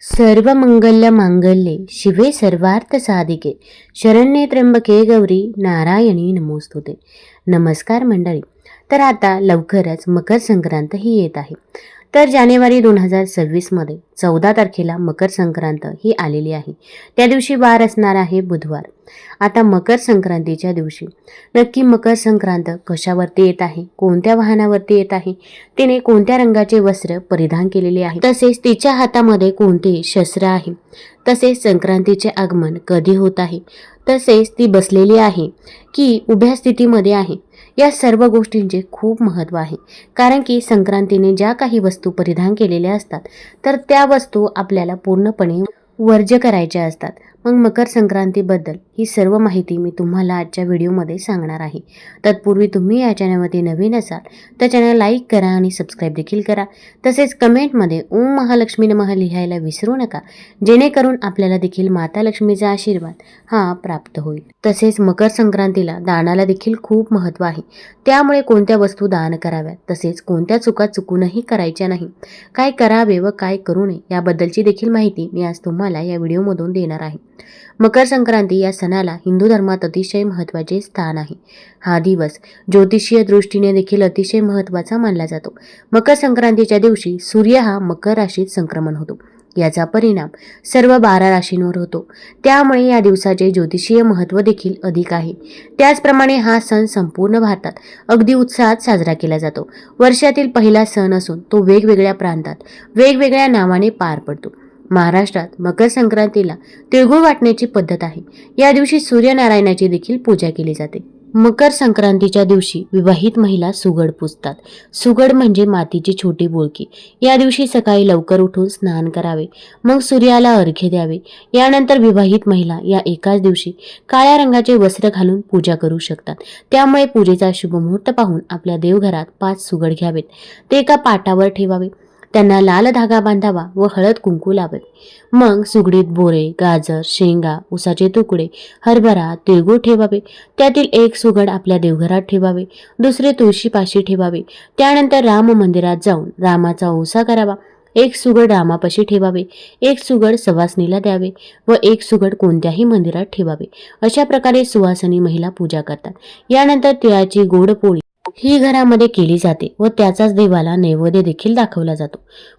सर्व मंगल्य मांगल्ये शिवे सर्वार्थ साधिके शरण्ये त्र्यंबके गौरी नारायणी नमोस्तुते. नमस्कार मंडळी. तर आता लवकरच मकर संक्रांत ही येत आहे. तर जानेवारी दोन हजार सव्वीसमध्ये चौदा तारखेला मकर संक्रांत ही आलेली आहे. त्या दिवशी वार असणार आहे बुधवार. आता मकर संक्रांतीच्या दिवशी नक्की मकर संक्रांत कशावरती येत आहे? कोणत्या वाहनावरती येत आहे? तिने कोणत्या रंगाचे वस्त्र परिधान केलेले आहे? तसेच तिच्या हातामध्ये कोणते शस्त्र आहे? तसेच संक्रांतीचे आगमन कधी होत आहे? तसेच ती बसलेली आहे की उभ्या स्थितीमध्ये आहे? या सर्व गोष्टींचे खूप महत्त्व आहे. कारण की संक्रांतीने ज्या काही वस्तू परिधान केलेल्या असतात तर त्या वस्तू आपल्याला पूर्णपणे वर्ज्य करायच्या असतात. मग मकर संक्रांतीबद्दल ही सर्व माहिती मी तुम्हाला आजच्या व्हिडिओमध्ये सांगणार आहे. तत्पूर्वी तुम्ही या चॅनलमध्ये नवीन असाल तर चॅनल लाईक करा आणि सबस्क्राईब देखील करा. तसेच कमेंटमध्ये ओम महालक्ष्मी नमः लिहायला विसरू नका जेणेकरून आपल्याला देखील माता लक्ष्मीचा आशीर्वाद हा प्राप्त होईल. तसेच मकर संक्रांतीला दानाला देखील खूप महत्त्व आहे. त्यामुळे कोणत्या वस्तू दान कराव्यात तसेच कोणत्या चुका चुकूनही करायच्या नाही. काय करावे व काय करू नये याबद्दलची देखील माहिती मी आज तुम्हाला या व्हिडिओमधून देणार आहे. मकर संक्रांती या सणाला हिंदू धर्मात अतिशय महत्त्वाचे स्थान आहे. हा दिवस ज्योतिषीय दृष्टीने देखील अतिशय महत्त्वाचा मानला जातो. मकर संक्रांतीच्या दिवशी सूर्य हा मकर राशीत संक्रमण होतो. याचा परिणाम सर्व बारा राशींवर होतो. त्यामुळे या दिवसाचे ज्योतिषीय महत्त्व देखील अधिक आहे. त्याचप्रमाणे हा सण संपूर्ण भारतात अगदी उत्साहात साजरा केला जातो. वर्षातील पहिला सण असून तो वेगवेगळ्या प्रांतात वेगवेगळ्या नावाने पार पडतो. महाराष्ट्रात मकर संक्रांतीला तिळगुळ वाटण्याची पद्धत आहे. या दिवशी सूर्यनारायणाची देखील पूजा केली जाते. मकर संक्रांतीच्या दिवशी विवाहित महिला सुगड पुजतात. सुगड म्हणजे मातीची छोटी बोळकी. या दिवशी सकाळी लवकर उठून स्नान करावे. मग सूर्याला अर्घ्य द्यावे. यानंतर विवाहित महिला या एकाच दिवशी काळ्या रंगाचे वस्त्र घालून पूजा करू शकतात. त्यामुळे पूजेचा शुभ मुहूर्त पाहून आपल्या देवघरात पाच सुगड घ्यावेत. ते एका पाटावर ठेवावे. त्यांना लाल धागा बांधावा व हळद कुंकू लावावे मग सुगडीत बोरे गाजर शेंगा उसाचे तुकडे हरभरा तिळगूळ ठेवावे. त्यातील एक सुगड आपल्या देवघरात ठेवावे. दुसरे तुळशीपाशी ठेवावे. त्यानंतर राम मंदिरात जाऊन रामाचा ओसा करावा. एक सुगड रामापाशी ठेवावे. एक सुगड सवासनीला द्यावे व एक सुगड कोणत्याही मंदिरात ठेवावे. अशा प्रकारे सुवासनी महिला पूजा करतात. यानंतर तिळाची गोड पोळी ही घरामध्ये केली जाते व त्याचाच देवाला नैवेद्य देखील दाखवला जातो.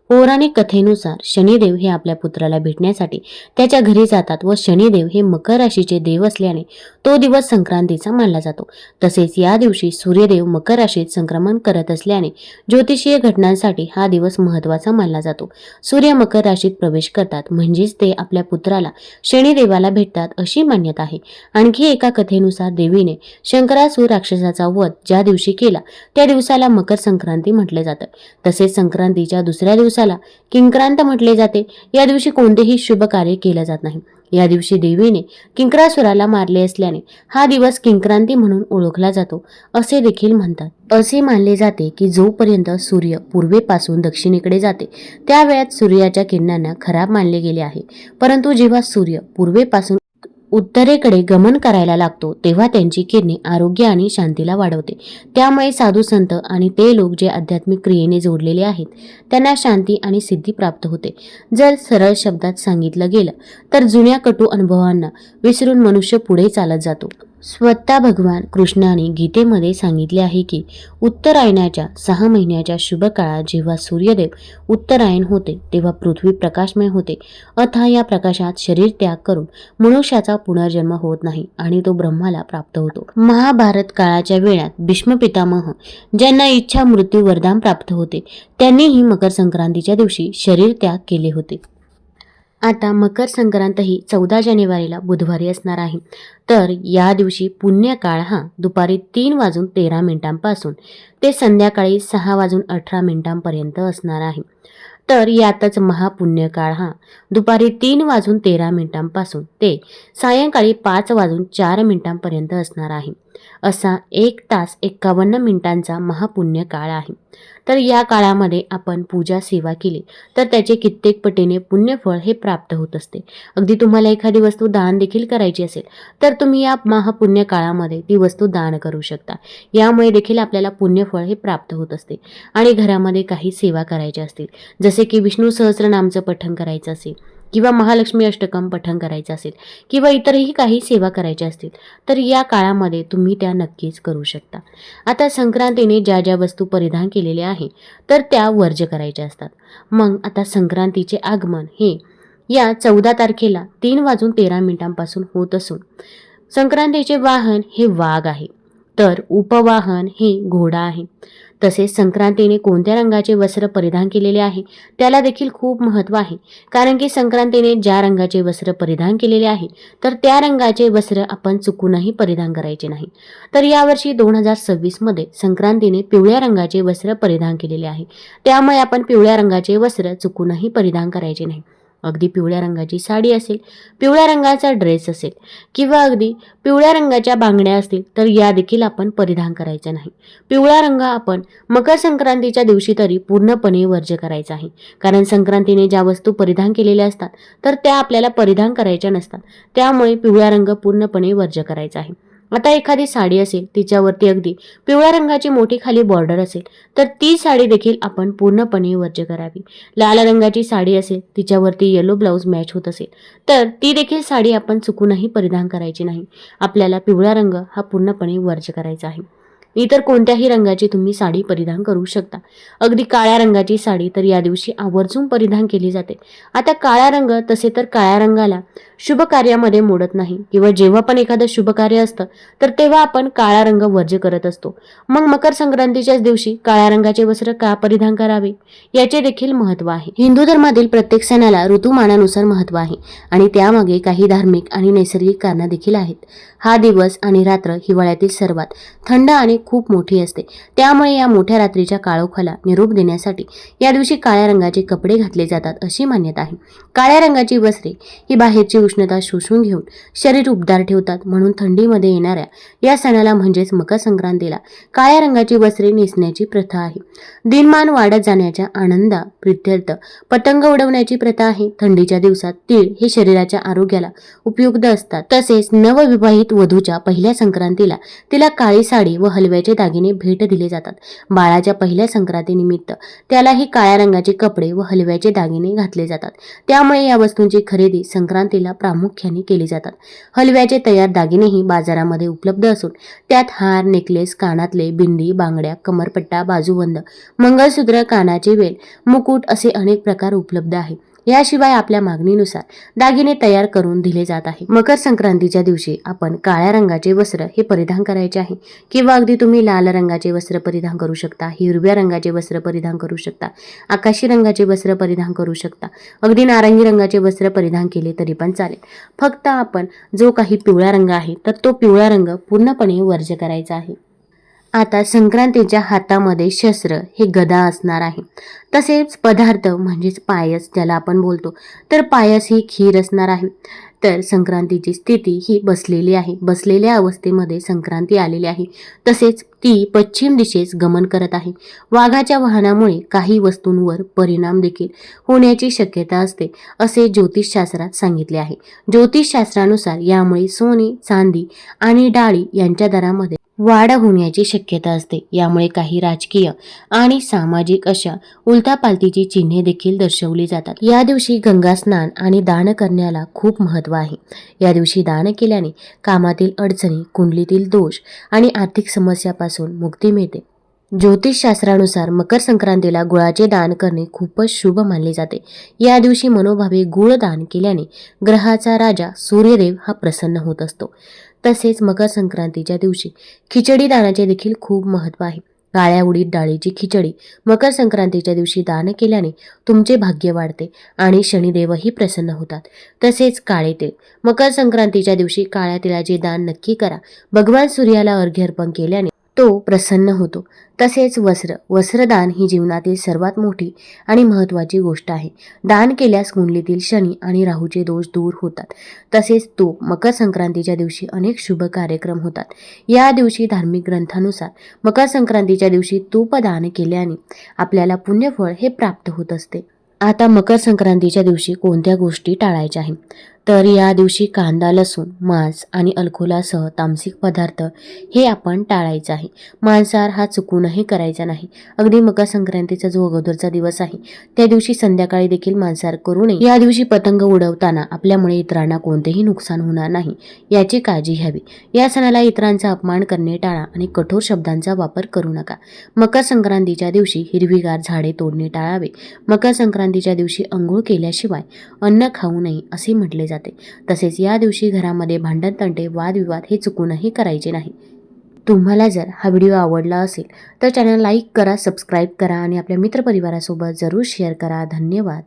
पौराणिक कथेनुसार शनिदेव हे आपल्या पुत्राला भेटण्यासाठी त्याच्या घरी जातात व शनिदेव हे मकर राशीचे देव असल्याने तो दिवस संक्रांतीचा मानला जातो. तसेच या दिवशी सूर्यदेव मकर राशीत संक्रमण करत असल्याने ज्योतिषीय घटनांसाठी हा दिवस महत्त्वाचा मानला जातो. सूर्य मकर राशीत प्रवेश करतात म्हणजेच ते आपल्या पुत्राला शनिदेवाला भेटतात अशी मान्यता आहे. आणखी एका कथेनुसार देवीने शंकरासूर राक्षसाचा वध ज्या दिवशी केला त्या दिवसाला मकर संक्रांती म्हटले जातं. तसेच संक्रांतीच्या दुसऱ्या दिवसाला किंक्रांत म्हटले जाते. या दिवशी कोणतेही शुभ कार्य केलं जात नाही. या दिवशी देवीने किंक्रासुराला मारले असल्याने हा दिवस किंक्रांती म्हणून ओळखला जातो असे देखील म्हणतात. असे मानले जाते की जोपर्यंत सूर्य पूर्वेपासून दक्षिणेकडे जाते त्या वेळात सूर्याच्या किरणांना खराब मानले गेले आहे. परंतु जेव्हा सूर्य पूर्वेपासून उत्तरेकडे गमन करायला लागतो तेव्हा त्यांची किरणे आरोग्य आणि शांतीला वाढवते. त्यामुळे साधू संत आणि ते लोक जे आध्यात्मिक क्रियेने जोडलेले आहेत त्यांना शांती आणि सिद्धी प्राप्त होते. जर सरळ शब्दात सांगितलं गेलं तर जुन्या कटू अनुभवांना विसरून मनुष्य पुढे चालत जातो. स्वतः भगवान कृष्णाने गीतेमध्ये सांगितले आहे की उत्तरायणाच्या सहा महिन्याच्या शुभ काळात जेव्हा सूर्यदेव उत्तरायण होते तेव्हा पृथ्वी प्रकाशमय होते. अथा या प्रकाशात शरीर त्याग करून मनुष्याचा पुनर्जन्म होत नाही आणि तो ब्रह्माला प्राप्त होतो. महाभारत काळाच्या वेळात भीष्म पितामह ज्यांना इच्छा मृत्यू वरदान प्राप्त होते त्यांनीही मकर संक्रांतीच्या दिवशी शरीर त्याग केले होते. आता मकर संक्रांत ही चौदा जानेवारीला बुधवारी असणार आहे. तर या दिवशी पुण्यकाळ हा दुपारी तीन वाजून तेरा मिनिटांपासून ते संध्याकाळी सहा वाजून अठरा मिनिटांपर्यंत असणार आहे. तर यातच महापुण्यकाळ हा दुपारी तीन वाजून तेरा मिनिटांपासून ते सायंकाळी पाच वाजून चार मिनिटांपर्यंत असणार आहे. असा एक तास एक्कावन्न मिनिटांचा महापुण्य काळ आहे. तर या काळामध्ये आपण पूजा सेवा केली तर त्याचे कित्येक पटीने पुण्यफळ हे प्राप्त होत असते. अगदी तुम्हाला एखादी वस्तू दान देखील करायची असेल तर तुम्ही या महापुण्य काळामध्ये ती वस्तू दान करू शकता. यामुळे देखील आपल्याला पुण्यफळ हे प्राप्त होत असते आणि घरामध्ये काही सेवा करायच्या असतील जसे की विष्णू सहस्रनामचं पठण करायचं असेल किंवा महालक्ष्मी अष्टकम पठण करायचं असेल किंवा इतरही काही सेवा करायच्या असतील तर या काळामध्ये तुम्ही त्या नक्कीच करू शकता. आता संक्रांतीने ज्या ज्या वस्तू परिधान केलेल्या आहे तर त्या वर्ज्य करायच्या असतात. मग आता संक्रांतीचे आगमन हे या चौदा तारखेला तीन वाजून तेरा मिनिटांपासून होत असून संक्रांतीचे वाहन हे वाघ आहे. तर उपवाहन हे घोडा आहे. तसेच संक्रांतीने कोणत्या रंगाचे वस्त्र परिधान केलेले आहे त्याला देखील खूप महत्त्व आहे. कारण की संक्रांतीने ज्या रंगाचे वस्त्र परिधान केलेले आहे तर त्या रंगाचे वस्त्र आपण चुकूनही परिधान करायचे नाही. तर यावर्षी दोन हजार सव्वीसमध्ये संक्रांतीने पिवळ्या रंगाचे वस्त्र परिधान केलेले आहे. त्यामुळे आपण पिवळ्या रंगाचे वस्त्र चुकूनही परिधान करायचे नाही. अगदी पिवळ्या रंगाची साडी असेल पिवळ्या रंगाचा ड्रेस असेल किंवा अगदी पिवळ्या रंगाच्या बांगड्या असतील तर या देखील आपण परिधान करायचा नाही. पिवळा रंग आपण मकर संक्रांतीच्या दिवशी तरी पूर्णपणे वर्ज्य करायचा आहे. कारण संक्रांतीने ज्या वस्तू परिधान केलेल्या असतात तर त्या आपल्याला परिधान करायच्या नसतात. त्यामुळे पिवळा रंग पूर्णपणे वर्ज्य करायचा आहे. आता एखादी साडी असेल तिच्यावरती अगदी पिवळ्या रंगाची मोठी खाली बॉर्डर असेल तर ती साडी देखील आपण पूर्णपणे वर्ज करावी. लाल रंगाची साडी असेल तिच्यावरती येलो ब्लाऊज मॅच होत असेल तर ती देखील साडी आपण चुकूनही परिधान करायची नाही. आपल्याला पिवळा रंग हा पूर्णपणे वर्ज करायचा आहे. इतर कोणत्याही रंगाची तुम्ही साडी परिधान करू शकता. अगदी काळ्या रंगाची साडी तर या दिवशी आवर्जून परिधान केली जाते. आता काळा रंग तसे तर काळ्या रंगाला शुभ कार्यामध्ये मोडत नाही किंवा जेव्हा पण एखादं शुभ कार्य असतं तर तेव्हा आपण काळा रंग वर्ज्य करत असतो. मग मकर संक्रांतीच्याच दिवशी काळ्या रंगाचे वस्त्र का परिधान करावे? याचे देखील महत्त्व आहे. हिंदू धर्मातील प्रत्येक सणाला ऋतुमानानुसार महत्त्व आहे आणि त्यामागे काही धार्मिक आणि नैसर्गिक कारणं देखील आहेत. हा दिवस आणि रात्र हिवाळ्यातील सर्वात थंड आणि खूप मोठी असते. त्यामुळे या मोठ्या रात्रीच्या काळोखाला निरोप देण्यासाठी या दिवशी काळ्या रंगाचे कपडे घातले जातात अशी मान्यता आहे. काळ्या रंगाची वस्त्रे ही बाहेरची उष्णता शोषून घेऊन शरीर उबदार ठेवतात म्हणून थंडीमध्ये येणाऱ्या या सणाला म्हणजेच मकर संक्रांतीला काळ्या रंगाची वस्त्रे नेसण्याची प्रथा आहे. दिनमान वाढत जाण्याच्या आनंदा प्रित्यर्थ पतंग उडवण्याची प्रथा आहे. थंडीच्या दिवसात तीळ हे शरीराच्या आरोग्याला उपयुक्त असतात. तसेच नवविवाहित वधूच्या पहिल्या संक्रांतीला तिला काळी साडी व हलव्याचे दागिने भेट दिले जातात. बाळाच्या पहिल्या संक्रांतीनिमित्त त्यालाही काळ्या रंगाचे कपडे व हलव्याचे दागिने घातले जातात. त्यामुळे या वस्तूंची खरेदी संक्रांतीला प्रामुख्याने केली जातात. हलव्याचे तयार दागिनेही बाजारामध्ये उपलब्ध असून त्यात हार नेकलेस कानातले बिंदी बांगड्या कमरपट्टा बाजूबंद मंगळसूत्र कानाचे वेल मुकुट असे अनेक प्रकार उपलब्ध आहे याशिवाय आपल्या मागणीनुसार दागिने तयार करून दिले जात आहे. मकर संक्रांतीच्या दिवशी आपण काळ्या रंगाचे वस्त्र हे परिधान करायचे आहे. किंवा अगदी तुम्ही लाल रंगाचे वस्त्र परिधान करू शकता हिरव्या रंगाचे वस्त्र परिधान करू शकता आकाशी रंगाचे वस्त्र परिधान करू शकता. अगदी नारंगी रंगाचे वस्त्र परिधान केले तरी पण चालेल. फक्त आपण जो काही पिवळा रंग आहे तर तो पिवळा रंग पूर्णपणे वर्ज करायचा आहे. आता संक्रांतीच्या हातामध्ये शस्त्र हे गदा असणार आहे. तसेच पदार्थ म्हणजेच पायस ज्याला आपण बोलतो तर पायस ही खीर असणार आहे. तर संक्रांतीची स्थिती ही बसलेली आहे. बसलेल्या अवस्थेमध्ये संक्रांती आलेली आहे. तसेच ती पश्चिम दिशेस गमन करत आहे. वाघाच्या वाहनामुळे काही वस्तूंवर परिणाम देखील होण्याची शक्यता असते असे ज्योतिषशास्त्रात सांगितले आहे. ज्योतिषशास्त्रानुसार यामुळे सोने चांदी आणि डाळी यांच्या दरामध्ये वाढ होण्याची शक्यता असते. यामुळे काही राजकीय आणि सामाजिक अशा उलथापालथीची चिन्हे देखील दर्शवली जातात. या दिवशी गंगा स्नान आणि दान करण्याला खूप महत्त्व आहे. या दिवशी दान केल्याने कामातील अडचणी कुंडलीतील दोष आणि आर्थिक समस्या समस्यापासून मुक्ती मिळते. ज्योतिषशास्त्रानुसार मकर संक्रांतीला गुळाचे दान करणे खूपच शुभ मानले जाते. या दिवशी मनोभावे गुळ दान केल्याने ग्रहाचा राजा सूर्यदेव हा प्रसन्न होत असतो. तसेच मकर संक्रांतीच्या दिवशी खिचडी दानाचे देखील खूप महत्त्व आहे. काळ्या उडीद डाळीची खिचडी मकर संक्रांतीच्या दिवशी दान केल्याने तुमचे भाग्य वाढते आणि शनिदेवही प्रसन्न होतात. तसेच काळे तेल. मकर संक्रांतीच्या दिवशी काळ्या तेलाचे दान नक्की करा. भगवान सूर्याला अर्घ्य अर्पण केल्याने तो प्रसन्न होतो. तसेच वस्त्र वस्त्रदान ही जीवनातील सर्वात मोठी आणि महत्त्वाची गोष्ट आहे. दान केल्यास कुंडलीतील शनी आणि राहूचे दोष दूर होतात. तसेच तो मकर संक्रांतीच्या दिवशी अनेक शुभ कार्यक्रम होतात. या दिवशी धार्मिक ग्रंथानुसार मकर संक्रांतीच्या दिवशी तूपदान केल्याने आपल्याला पुण्यफळ हे प्राप्त होत असते. आता मकर संक्रांतीच्या दिवशी कोणत्या गोष्टी टाळायच्या आहेत? तर या दिवशी कांदा लसूण मांस आणि अल्कोलासह तामसिक पदार्थ हे आपण टाळायचं आहे. मांसाहार हा चुकूनही करायचा नाही. अगदी मकर संक्रांतीचा जो अगोदरचा दिवस आहे त्या दिवशी संध्याकाळी देखील मांसाहार करू नये. या दिवशी पतंग उडवताना आपल्यामुळे इतरांना कोणतेही नुकसान होणार नाही याची काळजी घ्यावी. या सणाला इतरांचा अपमान करणे टाळा आणि कठोर शब्दांचा वापर करू नका. मकर संक्रांतीच्या दिवशी हिरवीगार झाडे तोडणे टाळावे. मकर संक्रांतीच्या दिवशी अंघोळ केल्याशिवाय अन्न खाऊ नये असे म्हटले जाते. जाते. तसेच या दिवशी घरामध्ये भांडण तंटे वादविवाद हे चुकूनही करायचे नाही. तुम्हाला जर हा व्हिडिओ आवडला असेल तर चॅनल लाईक करा सबस्क्राईब करा आणि आपल्या मित्रपरिवारासोबत जरूर शेअर करा. धन्यवाद.